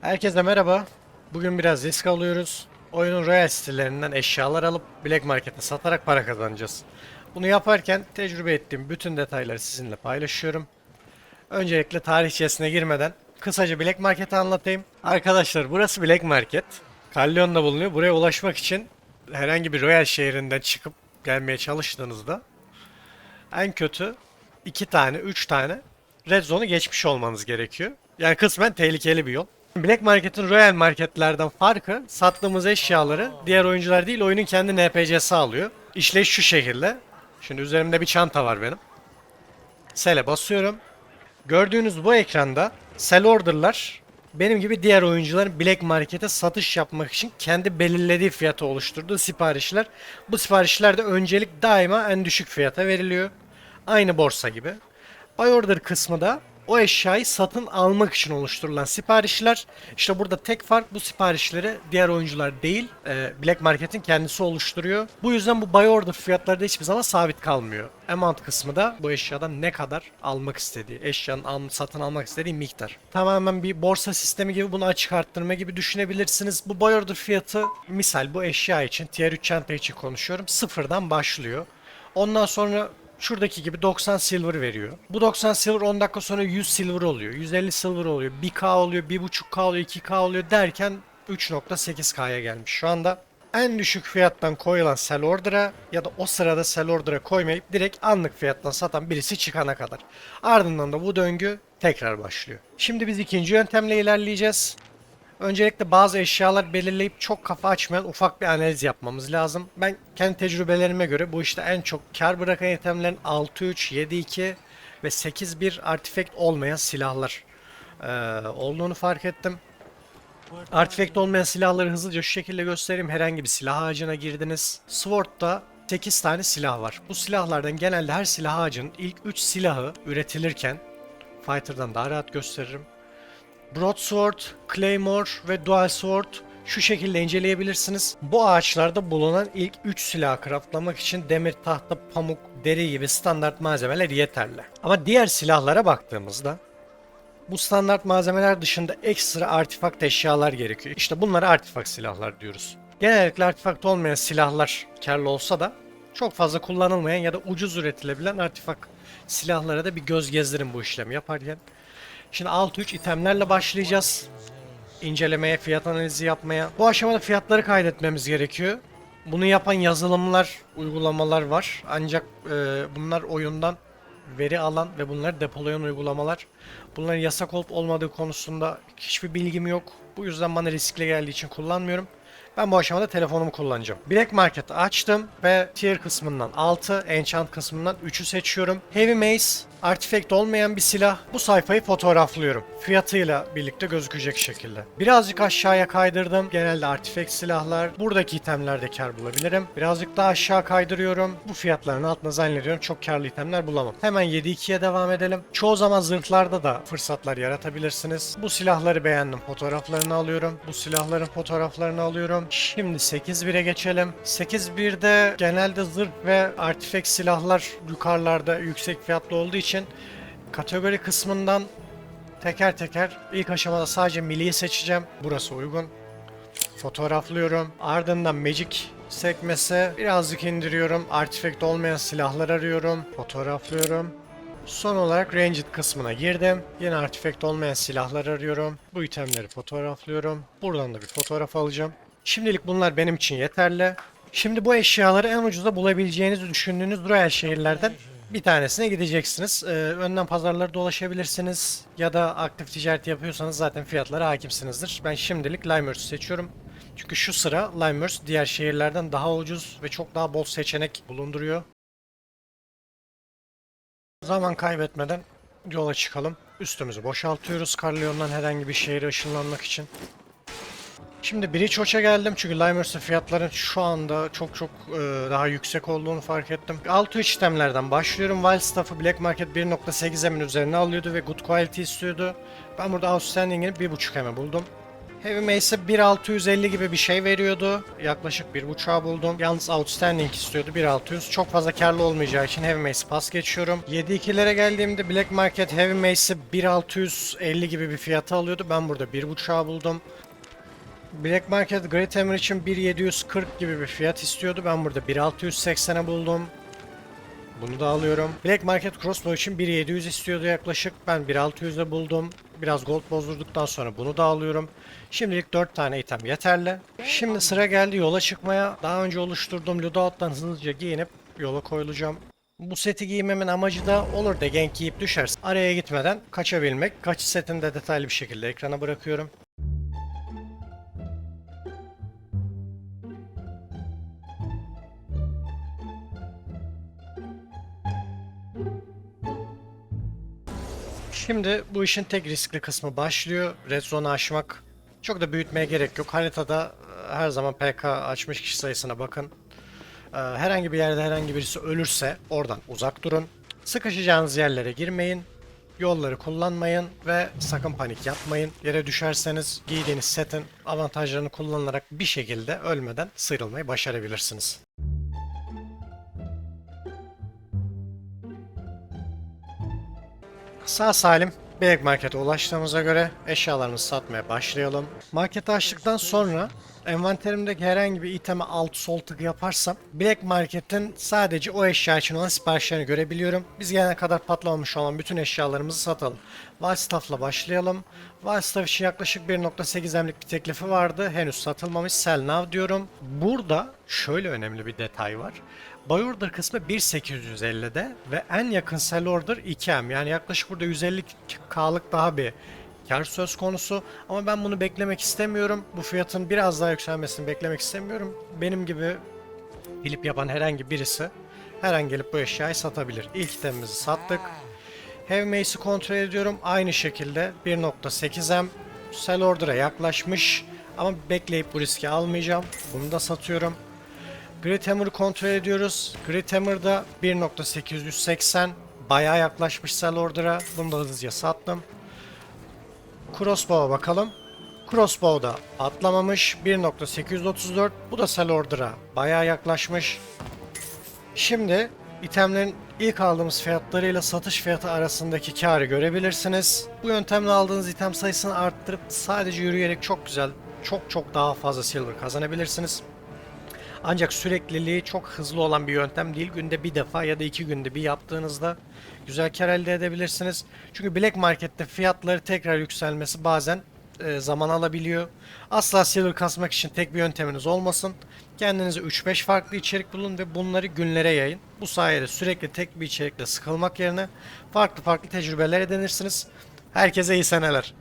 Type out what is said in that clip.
Herkese merhaba. Bugün biraz risk alıyoruz. Oyunun royal sitelerinden eşyalar alıp Black Market'e satarak para kazanacağız. Bunu yaparken tecrübe ettiğim bütün detayları sizinle paylaşıyorum. Öncelikle tarihçesine girmeden kısaca Black Market'i anlatayım. Arkadaşlar burası Black Market. Kalyon'da bulunuyor. Buraya ulaşmak için herhangi bir royal şehrinden çıkıp gelmeye çalıştığınızda en kötü 2 tane, 3 tane Red Zone'u geçmiş olmanız gerekiyor. Yani kısmen tehlikeli bir yol. Black Market'in Royal Market'lerden farkı sattığımız eşyaları diğer oyuncular değil oyunun kendi NPC'si alıyor. İşleyiş şu şekilde. Şimdi üzerimde bir çanta var benim. Sel'e basıyorum. Gördüğünüz bu ekranda sell order'lar benim gibi diğer oyuncuların Black Market'e satış yapmak için kendi belirlediği fiyatı oluşturduğu siparişler. Bu siparişlerde öncelik daima en düşük fiyata veriliyor. Aynı borsa gibi. Buy order kısmı da o eşyayı satın almak için oluşturulan siparişler. İşte burada tek fark bu siparişleri diğer oyuncular değil e, Black Market'in kendisi oluşturuyor. Bu yüzden bu buy order fiyatları da hiçbir zaman sabit kalmıyor. Amount kısmı da bu eşyadan ne kadar almak istediği, eşyanın al- satın almak istediği miktar. Tamamen bir borsa sistemi gibi bunu açık arttırma gibi düşünebilirsiniz. Bu buy order fiyatı misal bu eşya için tier 3 çanta için konuşuyorum sıfırdan başlıyor. Ondan sonra şuradaki gibi 90 silver veriyor. Bu 90 silver 10 dakika sonra 100 silver oluyor. 150 silver oluyor. 1k oluyor, 1.5k oluyor, 2k oluyor derken 3.8k'ya gelmiş. Şu anda en düşük fiyattan koyulan sell order'a ya da o sırada sell order'a koymayıp direkt anlık fiyattan satan birisi çıkana kadar. Ardından da bu döngü tekrar başlıyor. Şimdi biz ikinci yöntemle ilerleyeceğiz. Öncelikle bazı eşyalar belirleyip çok kafa açmayan ufak bir analiz yapmamız lazım. Ben kendi tecrübelerime göre bu işte en çok kar bırakan itemlerin 6-3, 7-2 ve 8-1 artifact olmayan silahlar eee, olduğunu fark ettim. Artifact olmayan silahları hızlıca şu şekilde göstereyim. Herhangi bir silah ağacına girdiniz. Sword'da 8 tane silah var. Bu silahlardan genelde her silah ağacının ilk 3 silahı üretilirken Fighter'dan daha rahat gösteririm. Broadsword, Claymore ve Dual Sword şu şekilde inceleyebilirsiniz. Bu ağaçlarda bulunan ilk 3 silah craftlamak için demir, tahta, pamuk, deri gibi standart malzemeler yeterli. Ama diğer silahlara baktığımızda bu standart malzemeler dışında ekstra artifakt eşyalar gerekiyor. İşte bunlara artifakt silahlar diyoruz. Genellikle artifakt olmayan silahlar karlı olsa da çok fazla kullanılmayan ya da ucuz üretilebilen artifakt silahlara da bir göz gezdirin bu işlemi yaparken. Şimdi 6-3 itemlerle başlayacağız. İncelemeye, fiyat analizi yapmaya. Bu aşamada fiyatları kaydetmemiz gerekiyor. Bunu yapan yazılımlar, uygulamalar var. Ancak e, bunlar oyundan veri alan ve bunları depolayan uygulamalar. Bunların yasak olup olmadığı konusunda hiçbir bilgim yok. Bu yüzden bana riskli geldiği için kullanmıyorum. Ben bu aşamada telefonumu kullanacağım. Black Market açtım ve tier kısmından 6, enchant kısmından 3'ü seçiyorum. Heavy Mace, artifact olmayan bir silah. Bu sayfayı fotoğraflıyorum. Fiyatıyla birlikte gözükecek şekilde. Birazcık aşağıya kaydırdım. Genelde artifact silahlar. Buradaki itemlerde kar bulabilirim. Birazcık daha aşağı kaydırıyorum. Bu fiyatların altına zannediyorum çok karlı itemler bulamam. Hemen 7-2'ye devam edelim. Çoğu zaman zırhlarda da fırsatlar yaratabilirsiniz. Bu silahları beğendim. Fotoğraflarını alıyorum. Bu silahların fotoğraflarını alıyorum. Şimdi 8-1'e geçelim. 8-1'de genelde zırh ve artifact silahlar yukarılarda yüksek fiyatlı olduğu için kategori kısmından teker teker ilk aşamada sadece milliyi seçeceğim. Burası uygun. Fotoğraflıyorum. Ardından Magic sekmesi birazcık indiriyorum. Artifact olmayan silahlar arıyorum. Fotoğraflıyorum. Son olarak Ranged kısmına girdim. Yine artifact olmayan silahlar arıyorum. Bu itemleri fotoğraflıyorum. Buradan da bir fotoğraf alacağım. Şimdilik bunlar benim için yeterli. Şimdi bu eşyaları en ucuza bulabileceğinizi düşündüğünüz royal şehirlerden bir tanesine gideceksiniz. Ee, önden pazarları dolaşabilirsiniz. Ya da aktif ticaret yapıyorsanız zaten fiyatlara hakimsinizdir. Ben şimdilik Limers seçiyorum. Çünkü şu sıra Limers diğer şehirlerden daha ucuz ve çok daha bol seçenek bulunduruyor. Zaman kaybetmeden yola çıkalım. Üstümüzü boşaltıyoruz Carleon'dan herhangi bir şehre ışınlanmak için. Şimdi Bridgewater'a geldim çünkü Limers'ın fiyatların şu anda çok çok e, daha yüksek olduğunu fark ettim. 6 işlemlerden başlıyorum. Wild Stuff'ı Black Market 1.8 M'in üzerine alıyordu ve Good Quality istiyordu. Ben burada Outstanding'ini 1.5 M'e buldum. Heavy Mace'e 1650 gibi bir şey veriyordu. Yaklaşık 1.5'a buldum. Yalnız Outstanding istiyordu 1600. Çok fazla karlı olmayacağı için Heavy Mace'i pas geçiyorum. 7.2'lere geldiğimde Black Market Heavy Mace'i 1650 gibi bir fiyata alıyordu. Ben burada 1.5'a buldum. Black Market Great Hammer için 1740 gibi bir fiyat istiyordu. Ben burada 1680'e buldum. Bunu da alıyorum. Black Market Crossbow için 1700 istiyordu yaklaşık. Ben 1600'e buldum. Biraz gold bozdurduktan sonra bunu da alıyorum. Şimdilik 4 tane item yeterli. Şimdi sıra geldi yola çıkmaya. Daha önce oluşturduğum loadout'tan hızlıca giyinip yola koyulacağım. Bu seti giymemin amacı da olur da gank yiyip düşerse araya gitmeden kaçabilmek. Kaçış setini de detaylı bir şekilde ekrana bırakıyorum. Şimdi bu işin tek riskli kısmı başlıyor. Red Zone'u aşmak. Çok da büyütmeye gerek yok. Haritada e, her zaman PK açmış kişi sayısına bakın. E, Herhangi bir yerde herhangi birisi ölürse oradan uzak durun. Sıkışacağınız yerlere girmeyin. Yolları kullanmayın ve sakın panik yapmayın. Yere düşerseniz giydiğiniz setin avantajlarını kullanarak bir şekilde ölmeden sıyrılmayı başarabilirsiniz. Sağ salim Black Market'e ulaştığımıza göre eşyalarımızı satmaya başlayalım. Marketi açtıktan sonra envanterimdeki herhangi bir iteme alt sol tık yaparsam Black Market'in sadece o eşya için olan siparişlerini görebiliyorum. Biz gelene kadar patlamamış olan bütün eşyalarımızı satalım. Wildstaff'la başlayalım. Wildstaff için yaklaşık 1.8 emlik bir teklifi vardı. Henüz satılmamış. Sell now diyorum. Burada şöyle önemli bir detay var. Buy order kısmı 1.850'de ve en yakın sell order 2M. Yani yaklaşık burada 150K'lık daha bir kar söz konusu. Ama ben bunu beklemek istemiyorum. Bu fiyatın biraz daha yükselmesini beklemek istemiyorum. Benim gibi flip yapan herhangi birisi her an gelip bu eşyayı satabilir. İlk itemimizi sattık. Heavy Mace'i kontrol ediyorum. Aynı şekilde 1.8M sell order'a yaklaşmış. Ama bekleyip bu riski almayacağım. Bunu da satıyorum. Great Hammer'ı kontrol ediyoruz. Great Hammer'da 1.880 bayağı yaklaşmış sell order'a. Bunu da hızlıca sattım. Crossbow'a bakalım. Crossbow'da atlamamış 1.834. Bu da sell order'a bayağı yaklaşmış. Şimdi itemlerin ilk aldığımız fiyatlarıyla satış fiyatı arasındaki karı görebilirsiniz. Bu yöntemle aldığınız item sayısını arttırıp sadece yürüyerek çok güzel, çok çok daha fazla silver kazanabilirsiniz. Ancak sürekliliği çok hızlı olan bir yöntem değil. Günde bir defa ya da iki günde bir yaptığınızda güzel kar elde edebilirsiniz. Çünkü Black Market'te fiyatları tekrar yükselmesi bazen e, zaman alabiliyor. Asla silver kasmak için tek bir yönteminiz olmasın. Kendinize 3-5 farklı içerik bulun ve bunları günlere yayın. Bu sayede sürekli tek bir içerikle sıkılmak yerine farklı farklı tecrübeler edinirsiniz. Herkese iyi seneler.